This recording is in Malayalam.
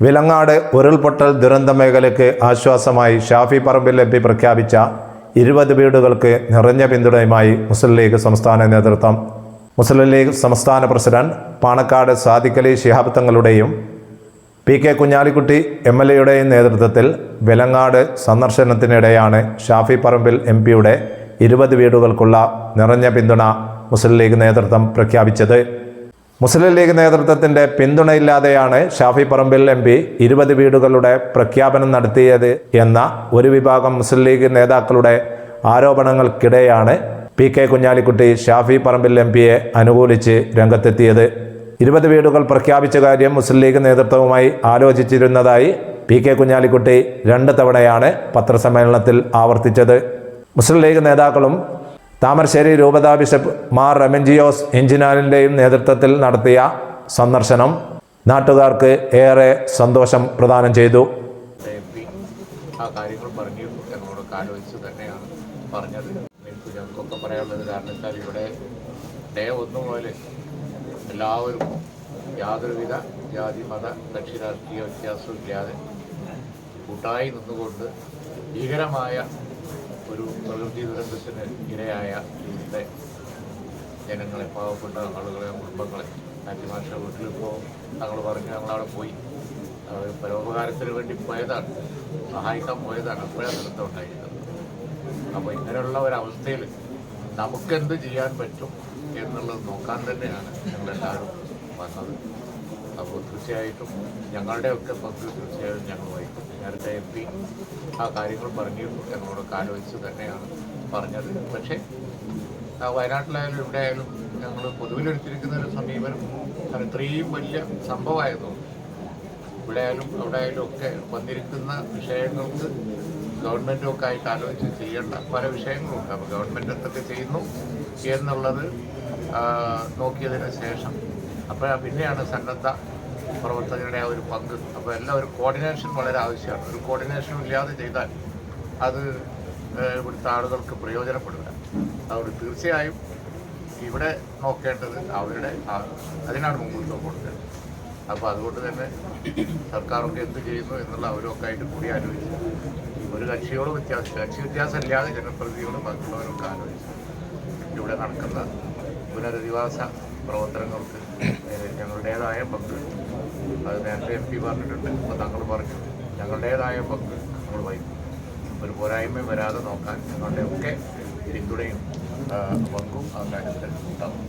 വിലങ്ങാട് ഉരുൾപൊട്ടൽ ദുരന്ത മേഖലയ്ക്ക് ആശ്വാസമായി ഷാഫി പറമ്പിൽ എം പി പ്രഖ്യാപിച്ച ഇരുപത് വീടുകൾക്ക് നിറഞ്ഞ പിന്തുണയുമായി മുസ്ലിം ലീഗ് സംസ്ഥാന നേതൃത്വം. മുസ്ലിം ലീഗ് സംസ്ഥാന president Panakkad Sadiqali Shihab തങ്ങളുടെയും P K Kunhalikutty M L എയുടെയും നേതൃത്വത്തിൽ വിലങ്ങാട് സന്ദർശനത്തിനിടെയാണ് ഷാഫി പറമ്പിൽ എം പിയുടെ ഇരുപത് വീടുകൾക്കുള്ള നിറഞ്ഞ പിന്തുണ മുസ്ലിം ലീഗ് നേതൃത്വം പ്രഖ്യാപിച്ചത്. മുസ്ലിം ലീഗ് നേതൃത്വത്തിന്റെ പിന്തുണയില്ലാതെയാണ് ഷാഫി പറമ്പിൽ എം പി ഇരുപത് വീടുകളുടെ പ്രഖ്യാപനം നടത്തിയത് എന്ന ഒരു വിഭാഗം മുസ്ലിം ലീഗ് നേതാക്കളുടെ ആരോപണങ്ങൾക്കിടെയാണ് P K Kunhalikutty Shafi Parambil M പിയെ അനുകൂലിച്ച് രംഗത്തെത്തിയത്. ഇരുപത് വീടുകൾ പ്രഖ്യാപിച്ച കാര്യം മുസ്ലിം ലീഗ് നേതൃത്വവുമായി ആലോചിച്ചിരുന്നതായി പി കെ കുഞ്ഞാലിക്കുട്ടി രണ്ട് തവണയാണ് പത്രസമ്മേളനത്തിൽ ആവർത്തിച്ചത്. മുസ്ലിം ലീഗ് നേതാക്കളും താമരശ്ശേരി രൂപതാ ബിഷപ്പ് മാർ റെമൻജിയോസ് എഞ്ചിനാലിന്റെയും നേതൃത്വത്തിൽ നടത്തിയ സന്ദർശനം നാട്ടുകാർക്ക് ഏറെ സന്തോഷം പ്രദാനം ചെയ്തു. ആ കാര്യങ്ങൾ പറഞ്ഞു ഇവിടെ എല്ലാവരും യാതൊരുവിധ ജാതി മത കക്ഷി രാഷ്ട്രീയ വ്യത്യാസവും ഇല്ലാതെ കൂട്ടായി നിന്നുകൊണ്ട് ഭീകരമായ ഒരു പ്രകൃതി ദുരന്തത്തിന് ഇരയായ ഇവിടുത്തെ ജനങ്ങളെ പാവപ്പെട്ട ആളുകളെ കുടുംബങ്ങളെ മാറ്റിമാഷ വീട്ടിലിപ്പോൾ ഞങ്ങൾ പറഞ്ഞ് ഞങ്ങളവിടെ പോയി. പരോപകാരത്തിന് വേണ്ടി പോയതാണ് സഹായിക്കാൻ പോയതാണ് അപ്പോഴാണ് ദുരന്തം ഉണ്ടായിരുന്നത്. അപ്പോൾ ഇങ്ങനെയുള്ള ഒരവസ്ഥയിൽ നമുക്കെന്ത് ചെയ്യാൻ പറ്റും എന്നുള്ളത് നോക്കാൻ തന്നെയാണ് ഞങ്ങളെല്ലാവരും വന്നത്. അപ്പോൾ തീർച്ചയായിട്ടും ഞങ്ങളുടെയൊക്കെ പങ്ക് തീർച്ചയായിട്ടും ഞങ്ങൾ വഹിക്കും. നേരത്തെ എം പി ആ കാര്യങ്ങൾ പറഞ്ഞിരുന്നു. ഞങ്ങളോടൊക്കെ ആലോചിച്ച് തന്നെയാണ് പറഞ്ഞത്. പക്ഷേ വയനാട്ടിലായാലും ഇവിടെ ആയാലും ഞങ്ങൾ പൊതുവിലെടുത്തിരിക്കുന്ന ഒരു സമീപനം. ഇത്രയും വലിയ സംഭവമായതുകൊണ്ട് ഇവിടെ ആയാലും അവിടെ ആയാലും ഒക്കെ വന്നിരിക്കുന്ന വിഷയങ്ങൾക്ക് ഗവൺമെന്റും ഒക്കെ ആയിട്ട് ആലോചിച്ച് ചെയ്യേണ്ട പല വിഷയങ്ങളുണ്ട്. അപ്പോൾ ഗവൺമെന്റ് എന്തൊക്കെ ചെയ്യുന്നു എന്നുള്ളത് നോക്കിയതിന് ശേഷം അപ്പോൾ പിന്നെയാണ് സന്നദ്ധ പ്രവർത്തകരുടെ ആ ഒരു പങ്ക്. അപ്പോൾ എല്ലാം ഒരു കോർഡിനേഷൻ വളരെ ആവശ്യമാണ്. ഒരു കോർഡിനേഷൻ ഇല്ലാതെ ചെയ്താൽ അത് ഇവിടുത്തെ ആളുകൾക്ക് പ്രയോജനപ്പെടില്ല അതുകൊണ്ട് തീർച്ചയായും ഇവിടെ നോക്കേണ്ടത് അവരുടെ അതിനാണ് മുൻകൂട്ടം കൊടുക്കേണ്ടത് അപ്പോൾ അതുകൊണ്ട് തന്നെ സർക്കാരൊക്കെ എന്ത് ചെയ്യുന്നു എന്നുള്ള അവരൊക്കെ ആയിട്ട് കൂടി ആലോചിച്ചു ഒരു കക്ഷിയോട് വ്യത്യാസം കക്ഷി വ്യത്യാസം ഇല്ലാതെ ജനപ്രതിനിധികളും ബാക്കിയുള്ളവരൊക്കെ ആലോചിച്ച് ഇവിടെ നടക്കുന്ന പുനരധിവാസ പ്രവർത്തനങ്ങൾക്ക് ഞങ്ങളുടേതായ പങ്ക്. അത് നേരത്തെ എം പി പറഞ്ഞിട്ടുണ്ട്. ഇപ്പോൾ താങ്കൾ പറഞ്ഞു ഞങ്ങളുടേതായ പങ്ക് നമ്മൾ വഹിക്കും. ഒരു പോരായ്മ വരാതെ നോക്കാൻ ഞങ്ങളുടെ ഒക്കെ പിന്തുണയും പങ്കും ആ കാര്യത്തിൽ ഉണ്ടാവും.